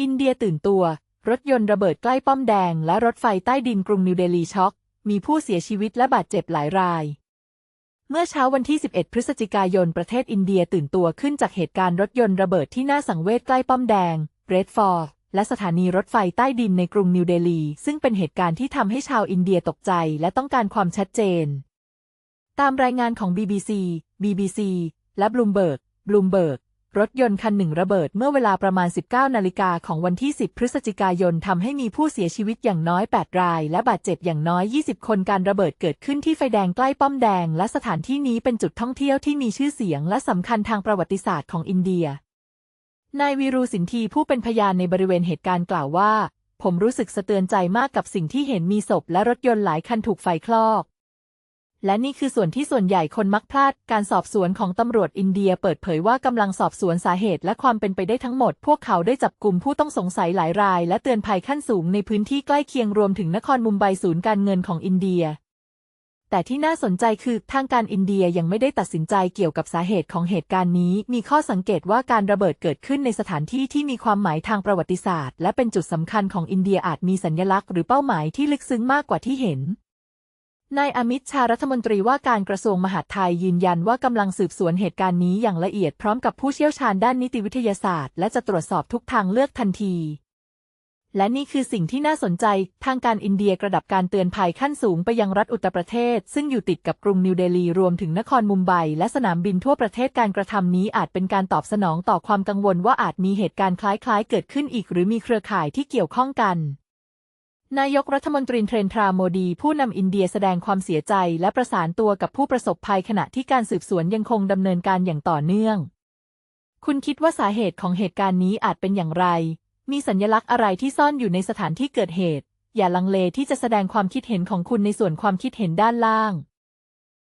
อินเดียตื่นตัว รถยนต์ระเบิดใกล้ป้อมแดง และรถไฟใต้ดินกรุงนิวเดลีช็อก มีผู้เสียชีวิตและบาดเจ็บหลายราย เมื่อเช้าวันที่ 11 พฤศจิกายนประเทศอินเดียตื่นตัวขึ้นจากเหตุการณ์รถยนต์ระเบิดที่น่าสังเวชใกล้ป้อมแดงเรดฟอร์และสถานีรถไฟใต้ดินในกรุงนิวเดลี ซึ่งเป็นเหตุการณ์ที่ทำให้ชาวอินเดียตกใจและต้องการความชัดเจน ตามรายงานของ BBC BBC และ Bloomberg Bloomberg ร รถยนต์คันหนึ่งระเบิดเมื่อเวลาประมาณ 19 นาฬิกาของวันที่ 10 พฤศจิกายนทำให้มีผู้เสียชีวิตอย่างน้อย 8 ราย และบาดเจ็บอย่างน้อย 20 คนการระเบิดเกิดขึ้นที่ไฟแดงใกล้ป้อมแดง และสถานที่นี้เป็นจุดท่องเที่ยวที่มีชื่อเสียง และสำคัญทางประวัติศาสตร์ของอินเดีย นายวีรูสินทีผู้เป็นพยานในบริเวณเหตุการณ์กล่าวว่า ผมรู้สึกสะเตือนใจมากกับสิ่งที่เห็นมีศพและรถยนต์หลายคันถูกไฟคลอก และนี่คือส่วนที่ส่วนใหญ่คนมักพลาด การสอบสวนของตำรวจอินเดียเปิดเผยว่ากำลังสอบสวนสาเหตุและความเป็นไปได้ทั้งหมด พวกเขาได้จับกลุ่มผู้ต้องสงสัยหลายราย และเตือนภัยขั้นสูงในพื้นที่ใกล้เคียงรวมถึงนครมุมไบศูนย์การเงินของอินเดีย แต่ที่น่าสนใจคือทางการอินเดียยังไม่ได้ตัดสินใจเกี่ยวกับสาเหตุของเหตุการณ์นี้ มีข้อสังเกตว่าการระเบิดเกิดขึ้นในสถานที่ที่มีความหมายทางประวัติศาสตร์ และเป็นจุดสำคัญของอินเดียอาจมีสัญลักษณ์หรือเป้าหมายที่ลึกซึ้งมากกว่าที่เห็น นายอมิตชารัฐมนตรีว่าการกระทรวงมหาดไทยยืนยันว่ากำลังสืบสวนเหตุการณ์นี้อย่างละเอียดพร้อมกับผู้เชี่ยวชาญด้านนิติวิทยาศาสตร์ และจะตรวจสอบทุกทางเลือกทันที และนี่คือสิ่งที่น่าสนใจ ทางการอินเดียกระดับการเตือนภัยขั้นสูงไปยังรัฐอุตตรประเทศ ซึ่งอยู่ติดกับกรุงนิวเดลีรวมถึงนครมุมไบและสนามบินทั่วประเทศการกระทำนี้อาจเป็นการตอบสนองต่อความกังวลว่าอาจมีเหตุการณ์คล้ายๆ เกิดขึ้นอีก หรือมีเครือข่ายที่เกี่ยวข้องกัน นายกรัฐมนตรีเทรนทราโมดี ผู้นำอินเดียแสดงความเสียใจและประสานตัวกับผู้ประสบภัยขณะที่การสืบสวนยังคงดำเนินการอย่างต่อเนื่อง คุณคิดว่าสาเหตุของเหตุการณ์นี้อาจเป็นอย่างไร มีสัญลักษณ์อะไรที่ซ่อนอยู่ในสถานที่เกิดเหตุ อย่าลังเลที่จะแสดงความคิดเห็นของคุณในส่วนความคิดเห็นด้านล่าง